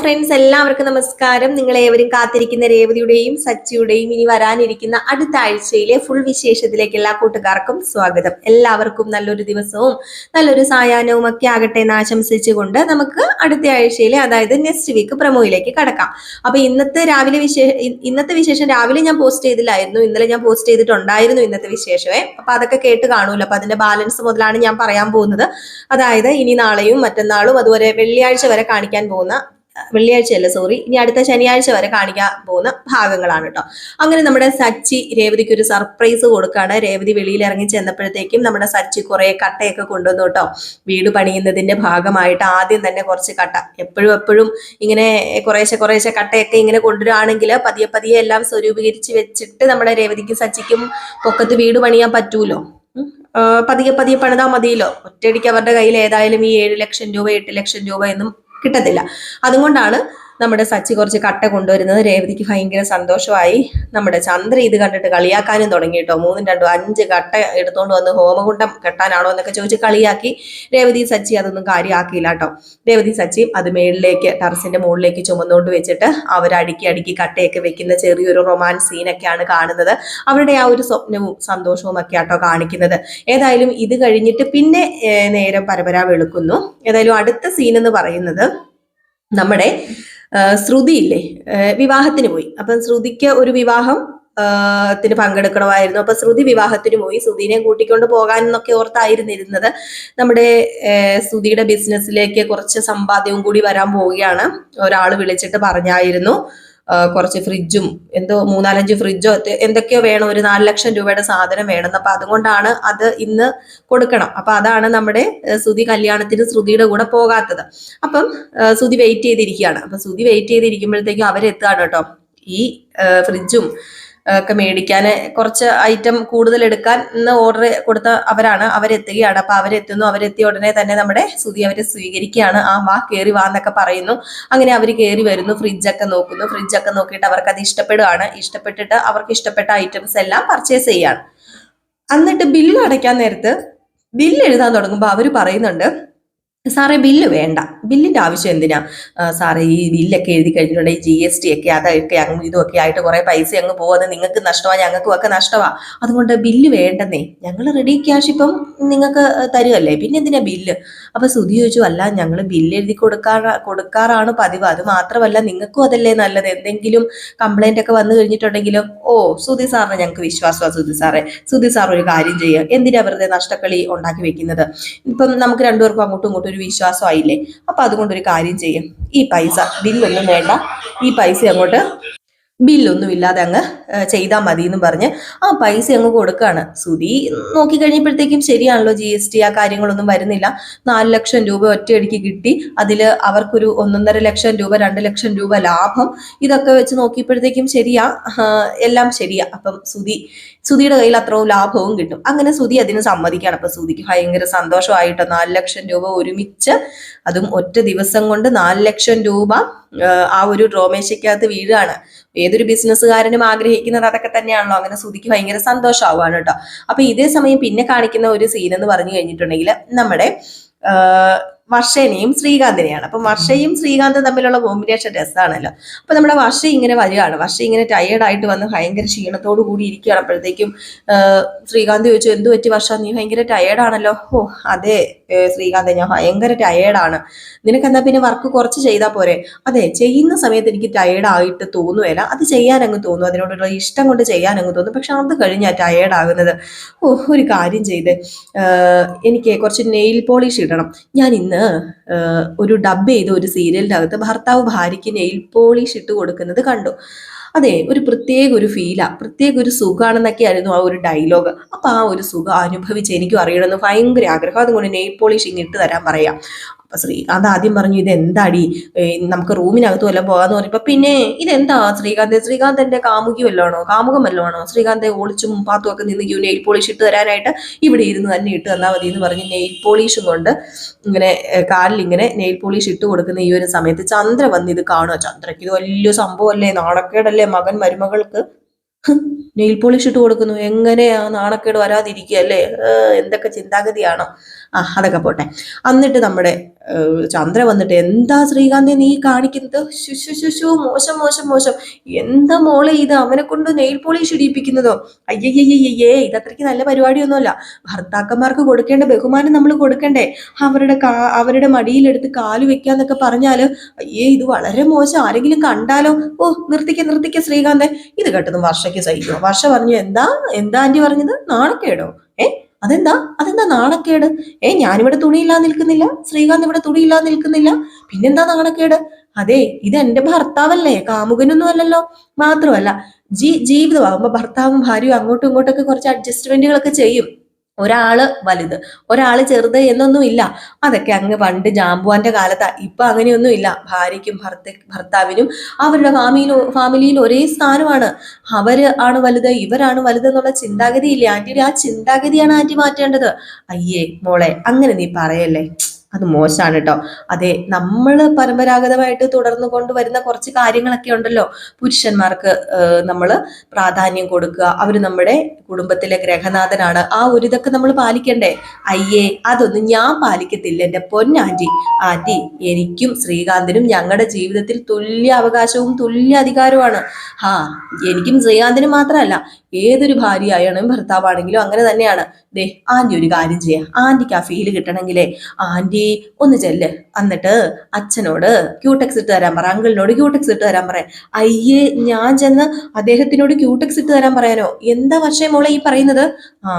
Friends എല്ലാവർക്കും നമസ്കാരം. നിങ്ങൾ ഏവരും കാത്തിരിക്കുന്ന രേവതിയുടെയും സച്ചിയുടെയും ഇനി വരാനിരിക്കുന്ന അടുത്ത ആഴ്ചയിലെ ഫുൾ വിശേഷത്തിലേക്ക് എല്ലാ കൂട്ടുകാർക്കും സ്വാഗതം. എല്ലാവർക്കും നല്ലൊരു ദിവസവും നല്ലൊരു സായാഹ്നവും ഒക്കെ ആകട്ടെ എന്ന് ആശംസിച്ചുകൊണ്ട് നമുക്ക് അടുത്ത ആഴ്ചയിലെ അതായത് നെക്സ്റ്റ് വീക്ക് പ്രമോയിലേക്ക് കടക്കാം. അപ്പൊ ഇന്നത്തെ രാവിലെ വിശേഷ ഇന്നത്തെ വിശേഷം രാവിലെ ഞാൻ പോസ്റ്റ് ചെയ്തില്ലായിരുന്നു. ഇന്നലെ ഞാൻ പോസ്റ്റ് ചെയ്തിട്ടുണ്ടായിരുന്നു ഇന്നത്തെ വിശേഷമേ. അപ്പൊ അതൊക്കെ കേട്ട് കാണൂല്ലോ അപ്പൊ അതിന്റെ ബാലൻസ് മുതലാണ് ഞാൻ പറയാൻ പോകുന്നത്. അതായത് ഇനി നാളെയും മറ്റന്നാളും അതുപോലെ വെള്ളിയാഴ്ച വരെ കാണിക്കാൻ പോകുന്ന വെള്ളിയാഴ്ചയല്ല? സോറി ഇനി അടുത്ത ശനിയാഴ്ച വരെ കാണിക്കാൻ പോകുന്ന ഭാഗങ്ങളാണ് കേട്ടോ അങ്ങനെ നമ്മുടെ സച്ചി രേവതിക്ക് ഒരു സർപ്രൈസ് കൊടുക്കാണ്. രേവതി വെളിയിൽ ഇറങ്ങി ചെന്നപ്പോഴത്തേക്കും നമ്മുടെ സച്ചി കുറെ കട്ടയൊക്കെ കൊണ്ടുവന്നു കേട്ടോ വീട് പണിയുന്നതിന്റെ ഭാഗമായിട്ട് ആദ്യം തന്നെ കുറച്ച് കട്ട. എപ്പോഴും എപ്പോഴും ഇങ്ങനെ കുറേശ്ശെ കുറേശ്ശെ കട്ടയൊക്കെ ഇങ്ങനെ കൊണ്ടുവരാണെങ്കിൽ പതിയെ പതിയെ എല്ലാം സ്വരൂപീകരിച്ച് വെച്ചിട്ട് നമ്മുടെ രേവതിക്കും സച്ചിക്കും പൊക്കത്ത് വീട് പണിയാൻ പറ്റൂലോ? പതിയെ പതിയെ പണിതാൽ മതിയല്ലോ. ഒറ്റയടിക്ക് അവരുടെ കയ്യിൽ ഏതായാലും ഈ ഏഴ് ലക്ഷം രൂപ എട്ട് ലക്ഷം രൂപ ഒന്നും കിട്ടത്തില്ല. അതുകൊണ്ടാണ് നമ്മുടെ സച്ചി കുറച്ച് കട്ട കൊണ്ടുവരുന്നത് രേവതിക്ക് ഭയങ്കര സന്തോഷമായി. നമ്മുടെ ചന്ദ്ര ഇത് കണ്ടിട്ട് കളിയാക്കാനും തുടങ്ങി കേട്ടോ. മൂന്നും രണ്ടും അഞ്ച് കട്ട എടുത്തുകൊണ്ട് വന്ന് ഹോമകുണ്ടം കെട്ടാനാണോ എന്നൊക്കെ ചോദിച്ച് കളിയാക്കി. രേവതി സച്ചി അതൊന്നും കാര്യമാക്കിയില്ല കേട്ടോ. രേവതി സച്ചിയും അത് മേളിലേക്ക് ടെറസിന്റെ മുകളിലേക്ക് ചുമന്നുകൊണ്ട് വെച്ചിട്ട് അവരടുക്കി അടുക്കി കട്ടയൊക്കെ വെക്കുന്ന ചെറിയൊരു റൊമാൻസ് സീനൊക്കെയാണ് കാണുന്നത്. അവരുടെ ആ ഒരു സ്വപ്നവും സന്തോഷവും ഒക്കെ ആട്ടോ കാണിക്കുന്നത്. ഏതായാലും ഇത് കഴിഞ്ഞിട്ട് പിന്നെ നേരം പരപര വെളുക്കുന്നു. ഏതായാലും അടുത്ത സീൻ എന്ന് പറയുന്നത് നമ്മുടെ ശ്രുതി ഇല്ലേ വിവാഹത്തിന് പോയി. അപ്പം ശ്രുതിക്ക് ഒരു വിവാഹം ത്തിന് പങ്കെടുക്കണമായിരുന്നു. അപ്പൊ ശ്രുതി വിവാഹത്തിന് പോയി. ശ്രുതിനെ കൂട്ടിക്കൊണ്ട് പോകാൻ എന്നൊക്കെ ഓർത്തായിരുന്നിരുന്നത് നമ്മുടെ ശ്രുതിയുടെ ബിസിനസ്സിലേക്ക് കുറച്ച് സമ്പാദ്യവും കൂടി വരാൻ പോവുകയാണ്. ഒരാൾ വിളിച്ചിട്ട് പറഞ്ഞായിരുന്നു. കുറച്ച് ഫ്രിഡ്ജും എന്തോ മൂന്നാലഞ്ച് ഫ്രിഡ്ജോ എന്തൊക്കെയോ വേണം. ഒരു നാല് ലക്ഷം രൂപയുടെ സാധനം വേണം. അപ്പൊ അതുകൊണ്ടാണ് അത് ഇന്ന് കൊടുക്കണം. അപ്പൊ അതാണ് നമ്മുടെ ശ്രുതി കല്യാണത്തിന് ശ്രുതിയുടെ കൂടെ പോകാത്തത്. അപ്പം ശ്രുതി വെയിറ്റ് ചെയ്തിരിക്കുകയാണ്. അപ്പൊ ശ്രുതി വെയിറ്റ് ചെയ്തിരിക്കുമ്പോഴത്തേക്കും അവരെത്തുകയാണ് കേട്ടോ. ഈ ഫ്രിഡ്ജും ഒക്കെ മേടിക്കാൻ കുറച്ച് ഐറ്റം കൂടുതൽ എടുക്കാൻ ഇന്ന് ഓർഡർ കൊടുത്ത അവരാണ്. അവരെത്തുകയാണ്. അപ്പൊ അവരെത്തുന്നു. അവരെത്തിയ ഉടനെ തന്നെ നമ്മുടെ സുതി അവരെ സ്വീകരിക്കുകയാണ്. ആ വാ കയറി വാ എന്നൊക്കെ പറയുന്നു. അങ്ങനെ അവർ കയറി വരുന്നു. ഫ്രിഡ്ജൊക്കെ നോക്കുന്നു. ഫ്രിഡ്ജൊക്കെ നോക്കിയിട്ട് അവർക്ക് അത് ഇഷ്ടപ്പെടുകയാണ് ഇഷ്ടപ്പെട്ടിട്ട് അവർക്ക് ഇഷ്ടപ്പെട്ട ഐറ്റംസ് എല്ലാം പർച്ചേസ് ചെയ്യാണ് എന്നിട്ട് ബില്ല് അടയ്ക്കാൻ നേരത്ത് ബില്ല് എഴുതാൻ തുടങ്ങുമ്പോൾ അവർ പറയുന്നുണ്ട് സാറേ ബില്ല് വേണ്ട. ബില്ലിന്റെ ആവശ്യം എന്തിനാ? സാറേ ഈ ബില്ലൊക്കെ എഴുതി കഴിഞ്ഞിട്ടുണ്ടെങ്കിൽ ജി എസ് ടി ഒക്കെ അതൊക്കെ അങ്ങ് ഇതൊക്കെ ആയിട്ട് കുറേ പൈസ അങ്ങ് പോകുന്നത് നിങ്ങൾക്ക് നഷ്ടമാണ് ഞങ്ങൾക്കും ഒക്കെ നഷ്ടമാണ് അതുകൊണ്ട് ബില്ല് വേണ്ടെന്നേ. ഞങ്ങൾ റെഡി ക്യാഷ് ഇപ്പം നിങ്ങൾക്ക് തരുമല്ലേ പിന്നെ എന്തിനാ ബില്ല്? അപ്പോൾ സുധി ചോദിച്ചു അല്ല ഞങ്ങൾ ബില്ല് എഴുതി കൊടുക്കാറ് കൊടുക്കാറാണ് പതിവ്. അത് മാത്രമല്ല നിങ്ങൾക്കും അതല്ലേ നല്ലത്. എന്തെങ്കിലും കംപ്ലൈന്റ് ഒക്കെ വന്നു കഴിഞ്ഞിട്ടുണ്ടെങ്കിലും ഓ സുധി സാറിന് ഞങ്ങൾക്ക് വിശ്വാസമാണ് സുധി സാറേ. സുധി സാർ ഒരു കാര്യം ചെയ്യുക എന്തിനാ വെറുതെ നഷ്ടക്കളി ഉണ്ടാക്കി വെക്കുന്നത്? ഇപ്പം നമുക്ക് രണ്ടുപേർക്കും അങ്ങോട്ടും ഒരു വിശ്വാസമായില്ലേ? അപ്പൊ അതുകൊണ്ട് ഒരു കാര്യം ചെയ്യും. ഈ പൈസ ബില്ലൊന്നും വേണ്ട. ഈ പൈസ അങ്ങോട്ട് ബില്ലൊന്നും ഇല്ലാതെ അങ്ങ് ചെയ്താൽ മതി എന്ന് പറഞ്ഞ് ആ പൈസ അങ്ങ് കൊടുക്കുകയാണ് സുധി നോക്കി കഴിഞ്ഞപ്പോഴത്തേക്കും ശരിയാണല്ലോ ജി എസ് ടി ആ കാര്യങ്ങളൊന്നും വരുന്നില്ല. നാല് ലക്ഷം രൂപ ഒറ്റയടിക്ക് കിട്ടി. അതിൽ അവർക്കൊരു ഒന്നൊന്നര ലക്ഷം രൂപ രണ്ട് ലക്ഷം രൂപ ലാഭം ഇതൊക്കെ വെച്ച് നോക്കിയപ്പോഴത്തേക്കും ശരിയാ. എല്ലാം ശരിയാ. അപ്പം സുധി സുധിയുടെ കയ്യിൽ അത്രയും ലാഭവും കിട്ടും. അങ്ങനെ സുധി അതിന് സമ്മതിക്കുകയാണ്. അപ്പൊ സുധിക്ക് ഭയങ്കര സന്തോഷമായിട്ട് നാല് ലക്ഷം രൂപ ഒരുമിച്ച് അതും ഒറ്റ ദിവസം കൊണ്ട് നാല് ലക്ഷം രൂപ ആ, ഒരു ഡ്രോമേശയ്ക്കകത്ത് വീഴുകയാണ്. ഏതൊരു ബിസിനസ്സുകാരനും ആഗ്രഹിക്കുന്നത് അതൊക്കെ തന്നെയാണല്ലോ. അങ്ങനെ സുധിക്ക് ഭയങ്കര സന്തോഷമാവാണ് കേട്ടോ. അപ്പൊ ഇതേ സമയം പിന്നെ കാണിക്കുന്ന ഒരു സീൻ എന്ന് പറഞ്ഞു കഴിഞ്ഞിട്ടുണ്ടെങ്കിൽ നമ്മുടെ വർഷേനെയും ശ്രീകാന്തിനെയാണ്. അപ്പൊ വർഷയും ശ്രീകാന്തും തമ്മിലുള്ള കോമ്പിനേഷൻ രസമാണല്ലോ. അപ്പൊ നമ്മുടെ വർഷ ഇങ്ങനെ വരികയാണ്. വർഷ ഇങ്ങനെ ടയേർഡ് ആയിട്ട് വന്ന് ഭയങ്കര ക്ഷീണത്തോടു കൂടി ഇരിക്കുകയാണ്. അപ്പോഴത്തേക്കും ശ്രീകാന്ത് ചോദിച്ചു എന്തു പറ്റി വർഷ? നീ ഭയങ്കര ടയേർഡാണല്ലോ ഓ അതെ ശ്രീകാന്ത് ഞാൻ ഭയങ്കര ടയേർഡാണ് നിനക്ക് എന്താ പിന്നെ വർക്ക് കുറച്ച് ചെയ്താൽ പോരെ? അതെ ചെയ്യുന്ന സമയത്ത് എനിക്ക് ടയേർഡ് ആയിട്ട് തോന്നുകയില്ല അത് ചെയ്യാൻ അങ്ങ് തോന്നും. അതിനോടുള്ള ഇഷ്ടം കൊണ്ട് ചെയ്യാൻ അങ്ങ് തോന്നും. പക്ഷെ അത് കഴിഞ്ഞാൽ ടയേർഡ് ആകുന്നത്. ഓ ഒരു കാര്യം ചെയ്ത് എനിക്ക് കുറച്ച് നെയിൽ പോളിഷ് ഇടണം. ഞാൻ ഇന്ന് ഒരു ഡബ് ചെയ്ത ഒരു സീരിയലിന്റെ അകത്ത് ഭർത്താവ് ഭാര്യയ്ക്ക് നെയിൽ പോളിഷ് ഇട്ട് കൊടുക്കുന്നത് കണ്ടു. അതെ ഒരു പ്രത്യേക ഒരു ഫീലാണ് പ്രത്യേക ഒരു സുഖമാണെന്നൊക്കെയായിരുന്നു ആ ഒരു ഡയലോഗ് അപ്പം ആ ഒരു സുഖം അനുഭവിച്ച് എനിക്കും അറിയണമെന്ന് ഭയങ്കര ആഗ്രഹം. അതുകൊണ്ട് നെയിൽ പോളിഷ് ഇങ്ങ് ഇട്ട് തരാൻ പറയാം. അപ്പൊ ശ്രീകാന്ത് ആദ്യം പറഞ്ഞു ഇത് എന്താടി നമുക്ക് റൂമിനകത്ത് വല്ലതും പോകാന്ന് പറഞ്ഞപ്പോ പിന്നെ ഇതെന്താ? ശ്രീകാന്ത് ശ്രീകാന്തിന്റെ കാമുകി വല്ലതാണോ? കാമുകം വല്ലതാണോ? ശ്രീകാന്തെ പാത്തും ഒക്കെ നിന്ന് ക്യൂ നെയിൽ പോളിഷ് ഇട്ട് തരാനായിട്ട് ഇവിടെ ഇരുന്ന് തന്നെ ഇട്ട് തന്നാൽ മതി എന്ന് പറഞ്ഞ് നെയിൽ പോളിഷും കൊണ്ട് ഇങ്ങനെ കാലിൽ ഇങ്ങനെ നെയിൽ പോളിഷ് ഇട്ട് കൊടുക്കുന്ന ഈ ഒരു സമയത്ത് ചന്ദ്ര വന്ന് ഇത് കാണുക ചന്ദ്രക്ക് ഇത് വലിയ സംഭവമല്ലേ? നാണക്കേടല്ലേ മകൻ മരുമകൾക്ക്? നെയിൽ പോളിഷ് ഇട്ട് കൊടുക്കുന്നു. എങ്ങനെയാ നാണക്കേട് വരാതിരിക്കുക അല്ലേ എന്തൊക്കെ ചിന്താഗതിയാണോ? ആ അതൊക്കെ പോട്ടെ. എന്നിട്ട് നമ്മുടെ ചന്ദ്ര വന്നിട്ട് എന്താ ശ്രീകാന്തെ നീ കാണിക്കുന്നത്? ശുശു ശുശു മോശം മോശം മോശം. എന്താ മോളെ ഇത്? അവനെ കൊണ്ട് നെയിൽ പോളിഷ് ഇടിയിപ്പിക്കുന്നതോ? അയ്യയ്യയ്യേ ഇത് അത്രയ്ക്ക് നല്ല പരിപാടിയൊന്നുമല്ല. ഭർത്താക്കന്മാർക്ക് കൊടുക്കേണ്ട ബഹുമാനം നമ്മൾ കൊടുക്കണ്ടേ? അവരുടെ കാ അവരുടെ മടിയിലെടുത്ത് കാൽ വെക്കാന്നൊക്കെ പറഞ്ഞാൽ അയ്യേ ഇത് വളരെ മോശം. ആരെങ്കിലും കണ്ടാലോ? ഓ നിർത്തിക്ക നിർത്തിക്ക ശ്രീകാന്തെ ഇത് കേട്ടതും വർഷയ്ക്ക് സഹിക്കുമോ വർഷ പറഞ്ഞു എന്താ? എന്താ ആന്റി പറഞ്ഞത്? നാണക്കേടോ? അതെന്താ? അതെന്താ നാണക്കേട്? ഏ ഞാനിവിടെ തുണിയില്ലാതെ നിൽക്കുന്നില്ല. ശ്രീകാന്ത് ഇവിടെ തുണിയില്ലാതെ നിൽക്കുന്നില്ല. പിന്നെന്താ നാണക്കേട്? അതെ ഇത് എന്റെ ഭർത്താവല്ലേ. കാമുകനൊന്നും അല്ലല്ലോ. മാത്രമല്ല ജീ ജീവിതമാകുമ്പോ ഭർത്താവും ഭാര്യയും അങ്ങോട്ടും ഇങ്ങോട്ടൊക്കെ കുറച്ച് അഡ്ജസ്റ്റ്മെന്റുകളൊക്കെ ചെയ്യും. ഒരാൾ വലുത് ഒരാൾ ചെറുത് എന്നൊന്നും ഇല്ല. അതൊക്കെ അങ്ങ് പണ്ട് ജാമ്പുവാന്റെ കാലത്താ ഇപ്പൊ അങ്ങനെയൊന്നും ഇല്ല. ഭാര്യയ്ക്കും ഭർത്ത ഭർത്താവിനും അവരുടെ ഫാമിലി ഫാമിലിയിൽ ഒരേ സ്ഥാനമാണ്. അവർ ആണ് വലുത് ഇവരാണ് വലുത് എന്നുള്ള ചിന്താഗതി ഇല്ലേ ആന്റിയുടെ ആ ചിന്താഗതിയാണ് ആന്റി മാറ്റേണ്ടത്. അയ്യേ മോളെ അങ്ങനെ നീ പറയല്ലേ? അത് മോശമാണ് കേട്ടോ അതെ നമ്മൾ പരമ്പരാഗതമായിട്ട് തുടർന്നു കൊണ്ടുവരുന്ന കുറച്ച് കാര്യങ്ങളൊക്കെ ഉണ്ടല്ലോ. പുരുഷന്മാർക്ക് നമ്മൾ പ്രാധാന്യം കൊടുക്കുക. അവർ നമ്മുടെ കുടുംബത്തിലെ ഗ്രഹനാഥനാണ്. ആ ഒരു ഇതൊക്കെ നമ്മൾ പാലിക്കണ്ടേ? അയ്യേ അതൊന്നും ഞാൻ പാലിക്കത്തില്ല. എന്റെ പൊന്നാന്റി ആന്റി എനിക്കും ശ്രീകാന്തിനും ഞങ്ങളുടെ ജീവിതത്തിൽ തുല്യ അവകാശവും തുല്യ അധികാരവുമാണ് ആ എനിക്കും ശ്രീകാന്തിനും മാത്രമല്ല ഏതൊരു ഭാര്യയായാലും ഭർത്താവാണെങ്കിലും അങ്ങനെ തന്നെയാണ്. ദേ ആന്റി ഒരു കാര്യം ചെയ്യാം. ആന്റിക്ക് ആ ഫീൽ കിട്ടണമെങ്കിലേ ആന്റി ഒന്ന് ചെല്ല്. എന്നിട്ട് അച്ഛനോട് ക്യൂടെക്സ് ഇട്ട് തരാൻ പറ. അങ്കിളിനോട് ക്യൂടെക്സ് ഇട്ട് തരാൻ പറയാം അയ്യേ ഞാൻ ചെന്ന് അദ്ദേഹത്തിനോട് ക്യൂടെക്സ് ഇട്ട് തരാൻ പറയാനോ? എന്താ പക്ഷേ മോളെ ഈ പറയുന്നത്? ആ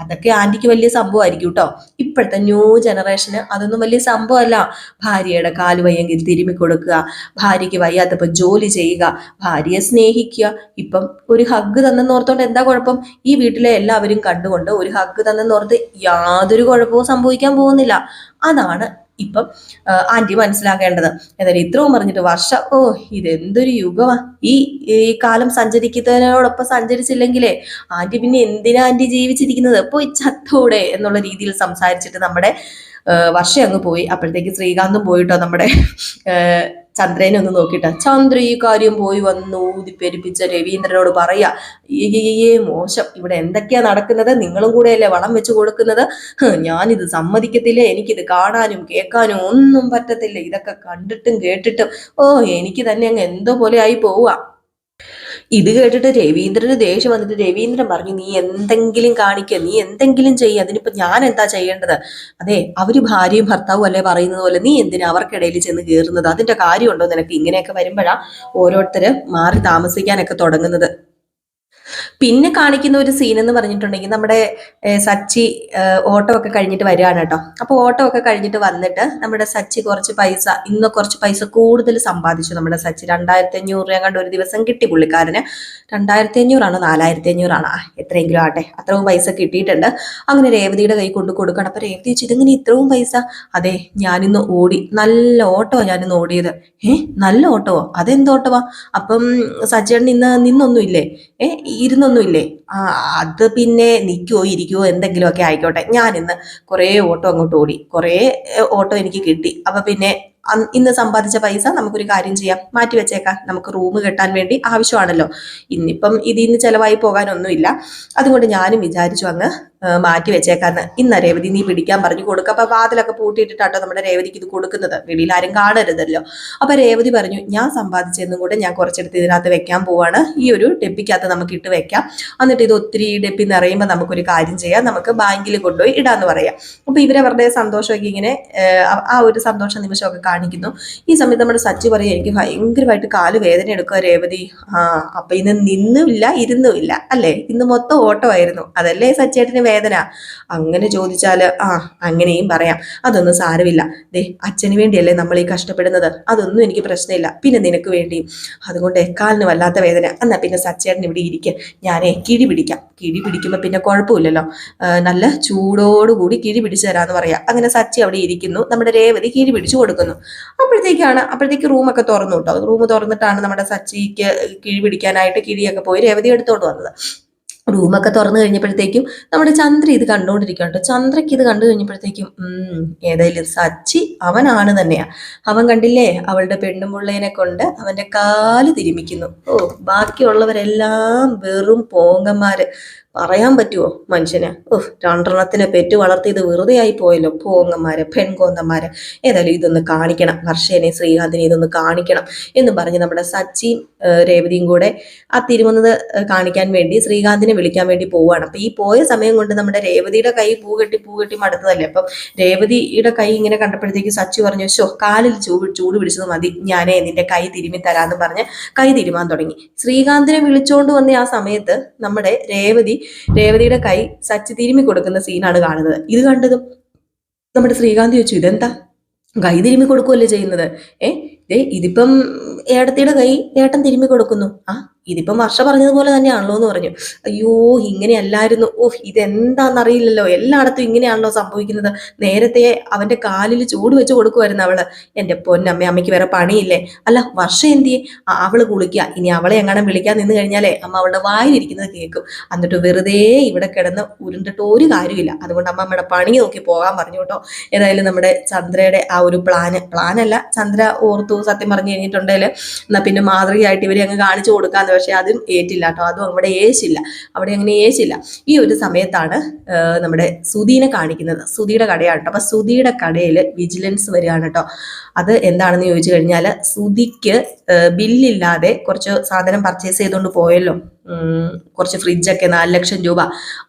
അതൊക്കെ ആന്റിക്ക് വലിയ സംഭവമായിരിക്കും കേട്ടോ ഇപ്പോഴത്തെ ന്യൂ ജനറേഷന് അതൊന്നും വലിയ സംഭവമല്ല. ഭാര്യയുടെ കാൽ വയ്യെങ്കിൽ തിരുമ്മി കൊടുക്കുക. ഭാര്യയ്ക്ക് വയ്യാത്തപ്പോൾ ജോലി ചെയ്യുക. ഭാര്യയെ സ്നേഹിക്കുക. ഇപ്പം ഒരു ഹഗ് തന്നെന്നോർത്തോണ്ട് എന്താ കുഴപ്പം? ഈ വീട്ടിലെ എല്ലാവരും കണ്ടുകൊണ്ട് ഒരു ഹഗ് തന്നെന്നോർത്ത് യാതൊരു കുഴപ്പവും സംഭവിക്കാൻ പോകുന്നില്ല. അതാണ് ഇപ്പം ആന്റി മനസ്സിലാക്കേണ്ടത്. എന്തായാലും ഇത്രയും പറഞ്ഞിട്ട് വർഷം ഓ ഇതെന്തൊരു യുഗമാ. ഈ ഈ കാലം സഞ്ചരിക്കുന്നതിനോടൊപ്പം സഞ്ചരിച്ചില്ലെങ്കിലേ ആന്റി പിന്നെ എന്തിനാ ആന്റി ജീവിച്ചിരിക്കുന്നത്? പോയി ചത്തൂടെ എന്നുള്ള രീതിയിൽ സംസാരിച്ചിട്ട് നമ്മുടെ വർഷ അങ്ങ് പോയി. അപ്പോഴത്തേക്ക് ശ്രീകാന്തും പോയിട്ടോ നമ്മുടെ ചന്ദ്രനെ ഒന്ന് നോക്കിയിട്ട്. ചന്ദ്ര ഈ കാര്യം പോയി വന്നു ഊതിപ്പെരിപ്പിച്ച രവീന്ദ്രനോട് പറയാ ഏ മോശം. ഇവിടെ എന്തൊക്കെയാ നടക്കുന്നത്? നിങ്ങളും കൂടെയല്ലേ വളം വെച്ച് കൊടുക്കുന്നത്? ഞാനിത് സമ്മതിക്കത്തില്ല. എനിക്കിത് കാണാനും കേൾക്കാനും ഒന്നും പറ്റത്തില്ല. ഇതൊക്കെ കണ്ടിട്ടും കേട്ടിട്ടും ഓ എനിക്ക് തന്നെ അങ്ങ് എന്തോ പോലെ ആയി പോവുക ഇത് കേട്ടിട്ട് രവീന്ദ്രന് ദേഷ്യം വന്നിട്ട് രവീന്ദ്രൻ പറഞ്ഞു നീ എന്തെങ്കിലും കാണിക്കുക നീ എന്തെങ്കിലും ചെയ്യ അതിനിപ്പോ ഞാൻ എന്താ ചെയ്യേണ്ടത്? അതെ അവർ ഭാര്യയും ഭർത്താവും അല്ലേ പറയുന്നത് പോലെ നീ എന്തിനാ അവർക്കിടയിൽ ചെന്ന് കയറുന്നത് അതിന്റെ കാര്യമുണ്ടോ നിനക്ക്? ഇങ്ങനെയൊക്കെ വരുമ്പോഴാ ഓരോരുത്തര് മാറി താമസിക്കാനൊക്കെ തുടങ്ങുന്നത്. പിന്നെ കാണിക്കുന്ന ഒരു സീൻ എന്ന് പറഞ്ഞിട്ടുണ്ടെങ്കിൽ നമ്മുടെ സച്ചി ഏഹ്, ഓട്ടോ ഒക്കെ കഴിഞ്ഞിട്ട് വരികയാണ് കേട്ടോ. അപ്പോൾ ഓട്ടോ ഒക്കെ കഴിഞ്ഞിട്ട് വന്നിട്ട് നമ്മുടെ സച്ചി കുറച്ച് പൈസ ഇന്ന് കുറച്ച് പൈസ കൂടുതൽ സമ്പാദിച്ചു നമ്മുടെ സച്ചി. രണ്ടായിരത്തി അഞ്ഞൂറ് രൂപ കണ്ട് ഒരു ദിവസം കിട്ടി പുള്ളിക്കാരന്. രണ്ടായിരത്തി അഞ്ഞൂറാണോ നാലായിരത്തി അഞ്ഞൂറാണോ എത്രയെങ്കിലും ആട്ടെ അത്രയും പൈസ കിട്ടിയിട്ടുണ്ട്. അങ്ങനെ രേവതിയുടെ കൈ കൊണ്ട് കൊടുക്കണം. അപ്പൊ രേവതി വെച്ച് ഇതിങ്ങനെ ഇത്രയും പൈസ? അതെ ഞാനിന്ന് ഓടി നല്ല ഓട്ടോ ഞാനിന്ന് ഓടിയത്. ഏഹ് നല്ല ഓട്ടോ? അതെന്ത് ഓട്ടോവാ? അപ്പം സജ്ജേട്ടൻ ഇന്ന് നിന്നൊന്നും ഇല്ലേ ഏ ഇരുന്നൊന്നും ആ അത് പിന്നെ നിൽക്കുവോ ഇരിക്കുവോ എന്തെങ്കിലുമൊക്കെ ആയിക്കോട്ടെ. ഞാനിന്ന് കുറേ ഓട്ടോ അങ്ങോട്ട് ഓടി. കുറേ ഓട്ടോ എനിക്ക് കിട്ടി. അപ്പൊ പിന്നെ ഇന്ന് സമ്പാദിച്ച പൈസ നമുക്കൊരു കാര്യം ചെയ്യാം. മാറ്റി വെച്ചേക്കാം. നമുക്ക് റൂം കെട്ടാൻ വേണ്ടി ആവശ്യമാണല്ലോ. ഇന്നിപ്പം ഇതിൽ നിന്ന് ചിലവായി പോകാനൊന്നുമില്ല. അതുകൊണ്ട് ഞാനും വിചാരിച്ചു അങ്ങ് മാറ്റി വെച്ചേക്കാന്ന്. ഇന്ന് രേവതി നീ പിടിക്കാൻ പറഞ്ഞു കൊടുക്കുക അപ്പൊ വാതിലൊക്കെ പൂട്ടിയിട്ടിട്ടാട്ടോ നമ്മുടെ രേവതിക്ക് ഇത് കൊടുക്കുന്നത്. വെളിയിൽ ആരും കാണരുതല്ലോ. അപ്പൊ രേവതി പറഞ്ഞു ഞാൻ സമ്പാദിച്ചെന്നും കൂടെ ഞാൻ കുറച്ചെടുത്ത് ഇതിനകത്ത് വെക്കാൻ പോവാണ്. ഈ ഒരു ഡെപ്പിക്കകത്ത് നമുക്ക് ഇട്ട് വെക്കാം. എന്നിട്ട് ഇത് ഒത്തിരി ഡെപ്പി നിറയുമ്പോൾ നമുക്കൊരു കാര്യം ചെയ്യാം. നമുക്ക് ബാങ്കിൽ കൊണ്ടുപോയി ഇടാന്ന് പറയാം. അപ്പൊ ഇവരവരുടെ സന്തോഷമൊക്കെ ഇങ്ങനെ ആ- ഒരു സന്തോഷ നിമിഷമൊക്കെ കാണിക്കുന്നു. ഈ സമയത്ത് നമ്മുടെ സച്ചി പറയും എനിക്ക് ഭയങ്കരമായിട്ട് കാൽ വേദന എടുക്കുക രേവതി. ആ അപ്പൊ ഇന്ന് നിന്നുമില്ല ഇരുന്നുമില്ല. അല്ലേ? ഇന്ന് മൊത്തം ഓട്ടമായിരുന്നു. അതല്ലേ സച്ചേട്ടന് വേദന? അങ്ങനെ ചോദിച്ചാൽ ആ അങ്ങനെയും പറയാം. അതൊന്നും സാരമില്ല. ദേ അച്ഛന് വേണ്ടിയല്ലേ നമ്മൾ ഈ കഷ്ടപ്പെടുന്നത്. അതൊന്നും എനിക്ക് പ്രശ്നമില്ല. പിന്നെ നിനക്ക് വേണ്ടിയും. അതുകൊണ്ട് എക്കാലിന് വല്ലാത്ത വേദന. എന്നാ പിന്നെ സച്ചേട്ടൻ ഇവിടെ ഇരിക്കുക ഞാനേ കിഴി പിടിക്കാം. കിഴി പിടിക്കുമ്പോൾ പിന്നെ കുഴപ്പമില്ലല്ലോ. നല്ല ചൂടോടുകൂടി കിഴി പിടിച്ചു തരാമെന്ന് പറയാം. അങ്ങനെ സച്ചി അവിടെ ഇരിക്കുന്നു. നമ്മുടെ രേവതി കിഴി പിടിച്ചു കൊടുക്കുന്നു. അപ്പോഴത്തേക്കാണ് അപ്പോഴത്തേക്ക് റൂമൊക്കെ തുറന്നു കേട്ടോ. റൂം തുറന്നിട്ടാണ് നമ്മുടെ സച്ചിക്ക് കിഴി പിടിക്കാനായിട്ട് കിഴിയൊക്കെ പോയി രേവതി എടുത്തോണ്ട് വന്നത്. റൂമൊക്കെ തുറന്നു കഴിഞ്ഞപ്പോഴത്തേക്കും നമ്മുടെ ചന്ദ്ര ഇത് കണ്ടുകൊണ്ടിരിക്കുകയാണ് ചന്ദ്രയ്ക്ക് ഇത് കണ്ടു കഴിഞ്ഞപ്പോഴത്തേക്കും ഏതായാലും സച്ചി അവനാണ് തന്നെയാ. അവൻ കണ്ടില്ലേ? അവളുടെ പെണ്ണുമുള്ളേനെ കൊണ്ട് അവന്റെ കാൽ തിരുമിക്കുന്നു. ഓ ബാക്കിയുള്ളവരെല്ലാം വെറും പോങ്ങന്മാര്. പറയാൻ പറ്റുമോ മനുഷ്യന്? ഓഹ് രണ്ടെണ്ണത്തിനെ പെറ്റു വളർത്തിയത് വെറുതെ ആയി പോയല്ലോ. പോങ്ങന്മാരെ പെൺകോന്തന്മാരെ. ഏതായാലും ഇതൊന്ന് കാണിക്കണം. ഹർഷേനെ ശ്രീകാന്തിനെ ഇതൊന്ന് കാണിക്കണം എന്ന് പറഞ്ഞ് നമ്മുടെ സച്ചിയും രേവതിയും കൂടെ ആ തിരുമുന്നത് കാണിക്കാൻ വേണ്ടി ശ്രീകാന്തിനെ വിളിക്കാൻ വേണ്ടി പോവുകയാണ്. അപ്പൊ ഈ പോയ സമയം കൊണ്ട് നമ്മുടെ രേവതിയുടെ കൈ പൂ കെട്ടി പൂ കെട്ടി മടുത്തതല്ലേ? അപ്പം രേവതിയുടെ കൈ ഇങ്ങനെ കണ്ടപ്പോഴത്തേക്ക് സച്ചി പറഞ്ഞു ശോ കാലിൽ ചൂട് ചൂട് പിടിച്ചത് മതി. ഞാനേ നിന്റെ കൈ തിരുമി തരാന്ന് പറഞ്ഞ് കൈ തിരുമാൻ തുടങ്ങി. ശ്രീകാന്തിനെ വിളിച്ചോണ്ട് വന്ന ആ സമയത്ത് നമ്മുടെ രേവതി രേവതിയുടെ കൈ സച്ചി തിരുമ്മി കൊടുക്കുന്ന സീനാണ് കാണുന്നത്. ഇത് കണ്ടതും നമ്മുടെ ശ്രീകാന്ത് ചോദിച്ചു ഇതെന്താ? കൈ തിരുമ്മി കൊടുക്കുമല്ലേ ചെയ്യുന്നത്? ഏ ഇതിപ്പം ഏടത്തിയുടെ കൈ ഏട്ടൻ തിരുമ്മി കൊടുക്കുന്നു. ആ ഇതിപ്പം വർഷ പറഞ്ഞതുപോലെ തന്നെയാണല്ലോ എന്ന് പറഞ്ഞു. അയ്യോ ഇങ്ങനെയല്ലായിരുന്നു. ഓഹ് ഇതെന്താണെന്നറിയില്ലല്ലോ എല്ലായിടത്തും ഇങ്ങനെയാണല്ലോ സംഭവിക്കുന്നത്. നേരത്തെ അവന്റെ കാലിൽ ചൂട് വെച്ച് കൊടുക്കുമായിരുന്നു അവൾ. എന്റെ പൊന്നമ്മ അമ്മയ്ക്ക് വേറെ പണിയില്ലേ? അല്ല വർഷം എന്തിയെ? ആ, അവൾ കുളിക്കുക ഇനി അവളെ എങ്ങനെ വിളിക്കാൻ നിന്ന് കഴിഞ്ഞാലേ അമ്മ അവളുടെ വായിലിരിക്കുന്നത് കേൾക്കും. എന്നിട്ട് വെറുതെ ഇവിടെ കിടന്ന് ഉരുണ്ടിട്ട് ഒരു കാര്യമില്ല അതുകൊണ്ട് അമ്മ അമ്മയുടെ പണി നോക്കി പോകാൻ പറഞ്ഞു കേട്ടോ. ഏതായാലും നമ്മുടെ ചന്ദ്രയുടെ ആ ഒരു പ്ലാന് പ്ലാനല്ല ചന്ദ്ര ഓർത്തു സത്യം പറഞ്ഞു കഴിഞ്ഞിട്ടുണ്ടെങ്കിൽ എന്നാൽ പിന്നെ മാതൃകയായിട്ട് ഇവരെ അങ്ങ് കാണിച്ചു കൊടുക്കാന്ന് പക്ഷെ അതും ഏറ്റില്ല കേട്ടോ. അതും അവിടെ ഏശില്ല. അവിടെ അങ്ങനെ ഏശില്ല. ഈ ഒരു സമയത്താണ് നമ്മുടെ സുധീനെ കാണിക്കുന്നത്. സുധിയുടെ കടയാണ്. കേട്ടോ അപ്പൊ സുധിയുടെ കടയിൽ വിജിലൻസ് വരികയാണ് കേട്ടോ. അത് എന്താണെന്ന് ചോദിച്ചു കഴിഞ്ഞാൽ സുധിക്ക് ബില്ലില്ലാതെ കുറച്ച് സാധനം പർച്ചേസ് ചെയ്തുകൊണ്ട് പോയല്ലോ. കുറച്ച് ഫ്രിഡ്ജൊക്കെ നാല് ലക്ഷം രൂപ.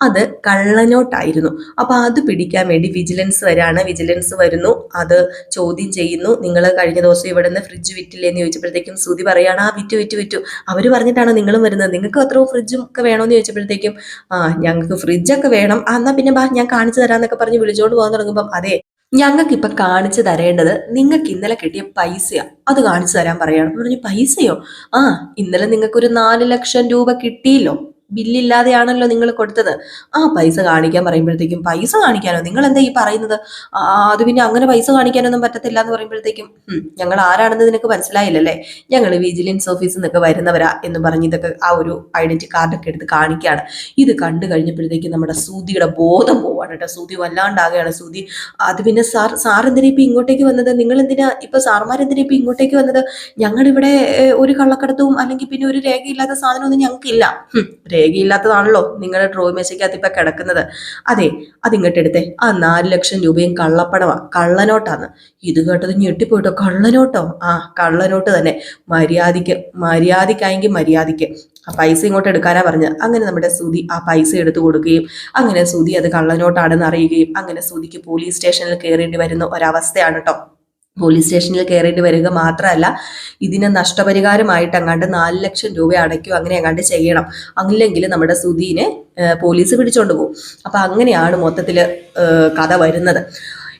അത് കള്ളനോട്ടായിരുന്നു. അപ്പൊ അത് പിടിക്കാൻ വേണ്ടി വിജിലൻസ് വരാണ്. വിജിലൻസ് വരുന്നു. അത് ചോദ്യം ചെയ്യുന്നു. നിങ്ങൾ കഴിഞ്ഞ ദിവസം ഇവിടെ നിന്ന് ഫ്രിഡ്ജ് വിറ്റില്ലേന്ന് ചോദിച്ചപ്പോഴത്തേക്കും സുധി പറയുകയാണ് ആ വിറ്റു വിറ്റു വിറ്റു. അവർ പറഞ്ഞിട്ടാണ് നിങ്ങളും വരുന്നത്? നിങ്ങൾക്ക് അത്രയും ഫ്രിഡ്ജും ഒക്കെ വേണമെന്ന് ചോദിച്ചപ്പോഴത്തേക്കും ആ ഞങ്ങൾക്ക് ഫ്രിഡ്ജൊക്കെ വേണം. എന്നാൽ പിന്നെ ബാ ഞാൻ കാണിച്ചു തരാന്നൊക്കെ പറഞ്ഞ് വിളിച്ചോണ്ട് പോകാൻ തുടങ്ങുമ്പോൾ അതെ ഞങ്ങൾക്ക് ഇപ്പൊ കാണിച്ചു തരേണ്ടത് നിങ്ങൾക്ക് ഇന്നലെ കിട്ടിയ പൈസയാണ് അത് കാണിച്ചു തരാൻ പറയുകയാണ് പറഞ്ഞു പൈസയോ? ആ ഇന്നലെ നിങ്ങൾക്ക് ഒരു നാല് ലക്ഷം രൂപ കിട്ടിയില്ലോ. ബില്ലില്ലാതെയാണല്ലോ നിങ്ങൾ കൊടുത്തത്. ആ പൈസ കാണിക്കാൻ പറയുമ്പോഴത്തേക്കും പൈസ കാണിക്കാനോ? നിങ്ങൾ എന്താ ഈ പറയുന്നത്? ആ അത് പിന്നെ അങ്ങനെ പൈസ കാണിക്കാനൊന്നും പറ്റത്തില്ല എന്ന് പറയുമ്പോഴത്തേക്കും "ഉം, ഞങ്ങൾ ആരാണെന്ന് നിനക്ക് മനസ്സിലായില്ലല്ലേ? ഞങ്ങൾ വിജിലൻസ് ഓഫീസിൽ നിന്നൊക്കെ വരുന്നവരാ എന്ന് പറഞ്ഞ് ഇതൊക്കെ ആ ഒരു ഐഡന്റിറ്റി കാർഡൊക്കെ എടുത്ത് കാണിക്കുകയാണ്. ഇത് കണ്ടു കഴിഞ്ഞപ്പോഴത്തേക്കും നമ്മുടെ സൂതിയുടെ ബോധം പോവാണ് കേട്ടോ. സൂതി വല്ലാണ്ടാകുകയാണ്. സൂതി അത് പിന്നെ സാർ സാർ എന്തിനാ ഇപ്പൊ ഇങ്ങോട്ടേക്ക് വന്നത്? നിങ്ങൾ എന്തിനാ ഇപ്പൊ സാർമാർ എന്തിനാ ഇപ്പൊ ഇങ്ങോട്ടേക്ക് വന്നത്? ഞങ്ങളിവിടെ ഒരു കള്ളക്കടത്തും അല്ലെങ്കിൽ പിന്നെ ഒരു രേഖയില്ലാത്ത സാധനമൊന്നും ഞങ്ങൾക്കില്ല. രേഖയില്ലാത്തതാണല്ലോ നിങ്ങളുടെ ഡ്രോയിങ് മേശയ്ക്കകത്ത് ഇപ്പൊ കിടക്കുന്നത്. അതെ അതിങ്ങോട്ട് എടുത്തേ ആ നാല് ലക്ഷം രൂപയും കള്ളപ്പണമാണ് കള്ളനോട്ടാണ് ഇത് കേട്ടത് ഞെട്ടിപ്പോയിട്ടോ? കള്ളനോട്ടോ? ആ കള്ളനോട്ട് തന്നെ. മര്യാദയ്ക്ക് മര്യാദയ്ക്കായെങ്കിൽ മര്യാദയ്ക്ക്. ആ പൈസ ഇങ്ങോട്ട് എടുക്കാനാ പറഞ്ഞത്. അങ്ങനെ നമ്മുടെ സുതി ആ പൈസ എടുത്തു കൊടുക്കുകയും അങ്ങനെ സുതി അത് കള്ളനോട്ടാണെന്ന് അറിയുകയും അങ്ങനെ സുതിക്ക് പോലീസ് സ്റ്റേഷനിൽ കയറേണ്ടി വരുന്ന ഒരവസ്ഥയാണ് കേട്ടോ പോലീസ് സ്റ്റേഷനിൽ കയറേണ്ടി വരിക മാത്രമല്ല ഇതിന് നഷ്ടപരിഹാരമായിട്ട് അങ്ങാണ്ട് നാല് ലക്ഷം രൂപ അടയ്ക്കും അങ്ങനെ അങ്ങാണ്ട് ചെയ്യണം. അല്ലെങ്കിൽ നമ്മുടെ സുധീനെ പോലീസ് പിടിച്ചോണ്ട് പോകും. അപ്പൊ അങ്ങനെയാണ് മൊത്തത്തിൽ കഥ വരുന്നത്.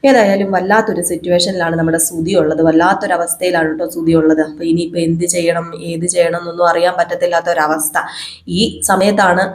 ഏതായാലും വല്ലാത്തൊരു സിറ്റുവേഷനിലാണ് നമ്മുടെ സുതി ഉള്ളത്. വല്ലാത്തൊരു അവസ്ഥയിലാണ് കേട്ടോ സുതി ഉള്ളത്. അപ്പൊ ഇനിയിപ്പോ എന്ത് ചെയ്യണം ഏത് ചെയ്യണം എന്നൊന്നും അറിയാൻ പറ്റത്തില്ലാത്ത ഒരവസ്ഥ ഈ സമയത്താണ്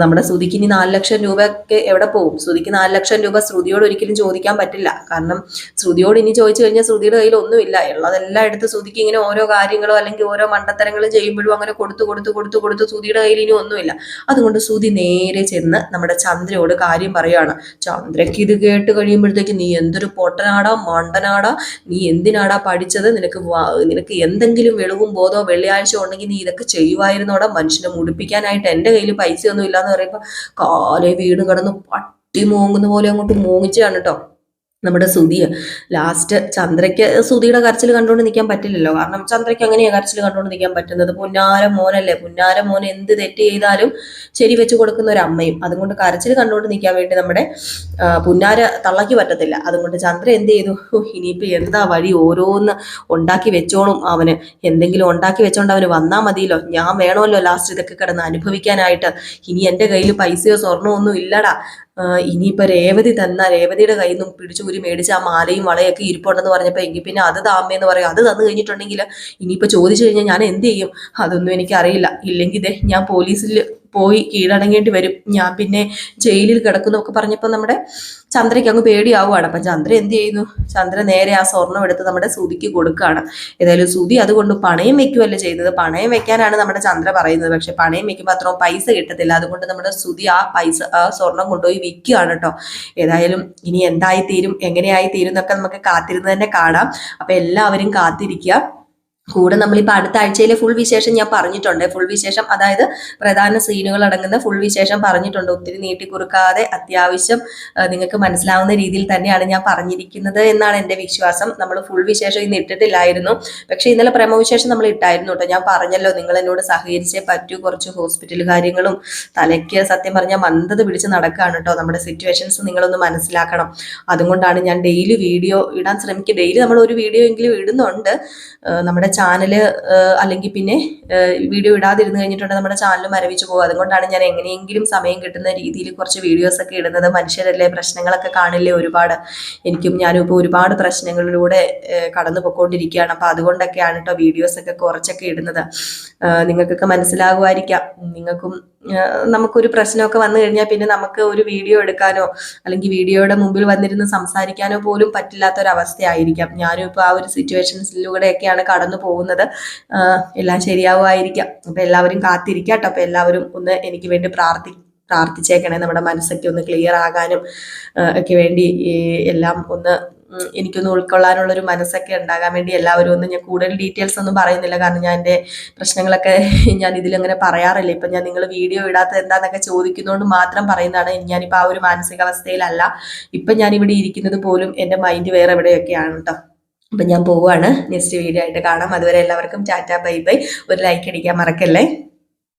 നമ്മുടെ ശ്രുതിക്ക് ഇനി നാല് ലക്ഷം രൂപയൊക്കെ എവിടെ പോകും ശ്രുതിക്ക് നാല് ലക്ഷം രൂപ ശ്രുതിയോട് ഒരിക്കലും ചോദിക്കാൻ പറ്റില്ല. കാരണം ശ്രുതിയോട് ഇനി ചോദിച്ചു കഴിഞ്ഞാൽ ശ്രുതിയുടെ കയ്യിൽ ഒന്നുമില്ല. ഉള്ളതെല്ലാം എടുത്ത് ശ്രുതിക്ക് ഇങ്ങനെ ഓരോ കാര്യങ്ങളോ അല്ലെങ്കിൽ ഓരോ മണ്ടത്തരങ്ങളും ചെയ്യുമ്പോഴും അങ്ങനെ കൊടുത്തു കൊടുത്തു കൊടുത്തു കൊടുത്തു ശ്രുതിയുടെ കയ്യിൽ ഇനി ഒന്നുമില്ല. അതുകൊണ്ട് ശ്രുതി നേരെ ചെന്ന് നമ്മുടെ ചന്ദ്രയോട് കാര്യം പറയുകയാണ് ചന്ദ്രയ്ക്ക് ഇത് കേട്ട് കഴിയുമ്പോഴത്തേക്ക് നീ എന്തൊരു പൊട്ടനാടാ മണ്ടനാടാ നീ എന്തിനാടാ പഠിച്ചത്? നിനക്ക് നിനക്ക് എന്തെങ്കിലും വെളിവും ബോധോ വെള്ളിയാഴ്ച ഉണ്ടെങ്കിൽ നീ ഇതൊക്കെ ചെയ്യുമായിരുന്നോടാ മനുഷ്യനെ മുടിപ്പിക്കാനായിട്ട് എന്റെ കയ്യിൽ പൈസയൊന്നും ഇല്ലാന്ന് പറയുമ്പോൾ കാലേ വീണ് കിടന്ന് പട്ടി മൂങ്ങുന്ന പോലെ അങ്ങോട്ട് മൂങ്ങിച്ചാണ് കേട്ടോ നമ്മുടെ സുധിയ ലാസ്റ്റ് ചന്ദ്രയ്ക്ക് സുധിയുടെ കരച്ചിൽ കണ്ടുകൊണ്ട് നിൽക്കാൻ പറ്റില്ലല്ലോ. കാരണം ചന്ദ്രയ്ക്ക് അങ്ങനെയാണ് കരച്ചിൽ കണ്ടുകൊണ്ട് നിൽക്കാൻ പറ്റുന്നത്. പുന്നാര മോനല്ലേ? പുന്നാര മോൻ എന്ത് തെറ്റ് ചെയ്താലും ശരി വെച്ച് കൊടുക്കുന്ന ഒരു അമ്മയും. അതുകൊണ്ട് കരച്ചിൽ കണ്ടുകൊണ്ട് നിൽക്കാൻ വേണ്ടി നമ്മുടെ പുന്നാര തള്ളയ്ക്ക് പറ്റത്തില്ല. അതുകൊണ്ട് ചന്ദ്ര എന്ത് ചെയ്തു? ഇനിയിപ്പോൾ ഇനിയിപ്പോ എന്താ വഴി? ഓരോന്ന് ഉണ്ടാക്കി വെച്ചോളും അവന്. എന്തെങ്കിലും ഉണ്ടാക്കി വെച്ചോണ്ട് അവന് വന്നാ മതിയല്ലോ. ഞാൻ വേണമല്ലോ ലാസ്റ്റ് ഇതൊക്കെ കിടന്ന് അനുഭവിക്കാനായിട്ട്. ഇനി എന്റെ കയ്യിൽ പൈസയോ സ്വർണമോ ഒന്നും ഇല്ലടാ. ആഹ് ഇനിയിപ്പോ രേവതി തന്ന രേവതിയുടെ കയ്യിൽ നിന്നും പിടിച്ചു ഊരി മേടിച്ച് ആ മാലയും വളയൊക്കെ ഇരിപ്പുണ്ടെന്ന് പറഞ്ഞപ്പോൾ എങ്കിൽ പിന്നെ അത് താമേന്ന് പറയും. അത് തന്നു കഴിഞ്ഞിട്ടുണ്ടെങ്കിൽ ഇനിയിപ്പോ ചോദിച്ചു കഴിഞ്ഞാൽ ഞാൻ എന്ത് ചെയ്യും? അതൊന്നും എനിക്ക് അറിയില്ല ഇല്ലെങ്കിൽ ഇതേ ഞാൻ പോലീസിൽ പോയി കീഴടങ്ങേണ്ടി വരും. ഞാൻ പിന്നെ ജയിലിൽ കിടക്കുന്നൊക്കെ പറഞ്ഞപ്പോൾ നമ്മുടെ ചന്ദ്രയ്ക്ക് അങ്ങ് പേടിയാവുകയാണ്. അപ്പം ചന്ദ്ര എന്ത് ചെയ്യുന്നു? ചന്ദ്ര നേരെ ആ സ്വർണം എടുത്ത് നമ്മുടെ സുതിക്ക് കൊടുക്കുകയാണ്. ഏതായാലും സുതി അതുകൊണ്ട് പണയം വെക്കുകയല്ല ചെയ്യുന്നത്? പണയം വെക്കാനാണ് നമ്മുടെ ചന്ദ്ര പറയുന്നത്. പക്ഷെ പണയം വെക്കുമ്പോൾ അത്രയും പൈസ കിട്ടത്തില്ല. അതുകൊണ്ട് നമ്മുടെ സുതി ആ പൈസ ആ സ്വർണം കൊണ്ടുപോയി വിൽക്കുകയാണ് കേട്ടോ. ഏതായാലും ഇനി എന്തായി തീരും എങ്ങനെയായി തീരും എന്നൊക്കെ നമുക്ക് കാത്തിരുന്ന് തന്നെ കാണാം. അപ്പം എല്ലാവരും കാത്തിരിക്കുക. കൂടെ നമ്മളിപ്പോൾ അടുത്ത ആഴ്ചയിലെ ഫുൾ വിശേഷം ഞാൻ പറഞ്ഞിട്ടുണ്ട്. ഫുൾ വിശേഷം അതായത് പ്രധാന സീനുകൾ അടങ്ങുന്ന ഫുൾ വിശേഷം പറഞ്ഞിട്ടുണ്ട്. ഒത്തിരി നീട്ടിക്കുറുക്കാതെ അത്യാവശ്യം നിങ്ങൾക്ക് മനസ്സിലാവുന്ന രീതിയിൽ തന്നെയാണ് ഞാൻ പറഞ്ഞിരിക്കുന്നത് എന്നാണ് എന്റെ വിശ്വാസം. നമ്മൾ ഫുൾ വിശേഷം ഇന്ന് ഇട്ടിട്ടില്ലായിരുന്നു. പക്ഷേ ഇന്നലെ പ്രമവിശേഷം നമ്മൾ ഇട്ടായിരുന്നു കേട്ടോ. ഞാൻ പറഞ്ഞല്ലോ നിങ്ങൾ എന്നോട് സഹകരിച്ചേ പറ്റൂ. കുറച്ച് ഹോസ്പിറ്റൽ കാര്യങ്ങളും തലയ്ക്ക് സത്യം പറഞ്ഞാൽ മന്ദത പിടിച്ച് നടക്കുകയാണ് കേട്ടോ. നമ്മുടെ സിറ്റുവേഷൻസ് നിങ്ങളൊന്ന് മനസ്സിലാക്കണം. അതുകൊണ്ടാണ് ഞാൻ ഡെയിലി വീഡിയോ ഇടാൻ ശ്രമിക്കുക. ഡെയിലി നമ്മൾ ഒരു വീഡിയോ എങ്കിലും ഇടുന്നുണ്ട്. നമ്മുടെ ചാനൽ അല്ലെങ്കിൽ പിന്നെ വീഡിയോ ഇടാതിരുന്ന് കഴിഞ്ഞിട്ടുണ്ടെങ്കിൽ നമ്മുടെ ചാനൽ മരവിച്ച് പോകും അതുകൊണ്ടാണ് ഞാൻ എങ്ങനെയെങ്കിലും സമയം കിട്ടുന്ന രീതിയിൽ കുറച്ച് വീഡിയോസ് ഒക്കെ ഇടുന്നത്. മനുഷ്യരല്ലേ പ്രശ്നങ്ങളൊക്കെ കാണില്ലേ ഒരുപാട്. എനിക്കും ഞാനും ഇപ്പോൾ ഒരുപാട് പ്രശ്നങ്ങളിലൂടെ കടന്നു പോയിക്കൊണ്ടിരിക്കുകയാണ് അപ്പോൾ അതുകൊണ്ടൊക്കെയാണ് കേട്ടോ വീഡിയോസ് ഒക്കെ കുറച്ചൊക്കെ ഇടുന്നത്. നിങ്ങൾക്കൊക്കെ മനസ്സിലാകുമായിരിക്കാം. നിങ്ങൾക്കും നമുക്കൊരു പ്രശ്നമൊക്കെ വന്നു കഴിഞ്ഞാൽ പിന്നെ നമുക്ക് ഒരു വീഡിയോ എടുക്കാനോ അല്ലെങ്കിൽ വീഡിയോയുടെ മുമ്പിൽ വന്നിരുന്ന് സംസാരിക്കാനോ പോലും പറ്റില്ലാത്തൊരവസ്ഥയായിരിക്കാം. ഞാനും ഇപ്പോൾ ആ ഒരു സിറ്റുവേഷൻസിലൂടെയൊക്കെയാണ് കടന്നു പോകുന്നത്. എല്ലാം ശരിയാവുമായിരിക്കാം. അപ്പോൾ എല്ലാവരും കാത്തിരിക്കാട്ടോ. അപ്പോൾ എല്ലാവരും ഒന്ന് എനിക്ക് വേണ്ടി പ്രാർത്ഥി പ്രാർത്ഥിച്ചേക്കണേ. നമ്മുടെ മനസ്സൊക്കെ ഒന്ന് ക്ലിയർ ആകാനും ഒക്കെ വേണ്ടി എല്ലാം ഒന്ന് എനിക്കൊന്ന് ഉൾക്കൊള്ളാനുള്ളൊരു മനസ്സൊക്കെ ഉണ്ടാകാൻ വേണ്ടി എല്ലാവരും ഒന്ന് ഞാൻ കൂടുതൽ ഡീറ്റെയിൽസ് ഒന്നും പറയുന്നില്ല. കാരണം ഞാൻ എന്റെ പ്രശ്നങ്ങളൊക്കെ ഞാൻ ഇതിലങ്ങനെ പറയാറില്ല. ഇപ്പം ഞാൻ നിങ്ങൾ വീഡിയോ ഇടാത്തത് എന്താണെന്നൊക്കെ ചോദിക്കുന്നതുകൊണ്ട് മാത്രം പറയുന്നതാണ്. ഞാനിപ്പോൾ ആ ഒരു മാനസികാവസ്ഥയിലല്ല. ഇപ്പം ഞാനിവിടെ ഇരിക്കുന്നത് പോലും എന്റെ മൈൻഡ് വേറെ എവിടെയൊക്കെയാണ് കേട്ടോ അപ്പം ഞാൻ പോവുകയാണ് നെക്സ്റ്റ് വീഡിയോ ആയിട്ട് കാണാം. അതുവരെ എല്ലാവർക്കും ടാറ്റ ബൈ ബൈ. ഒരു ലൈക്ക് അടിക്കാൻ മറക്കല്ലേ?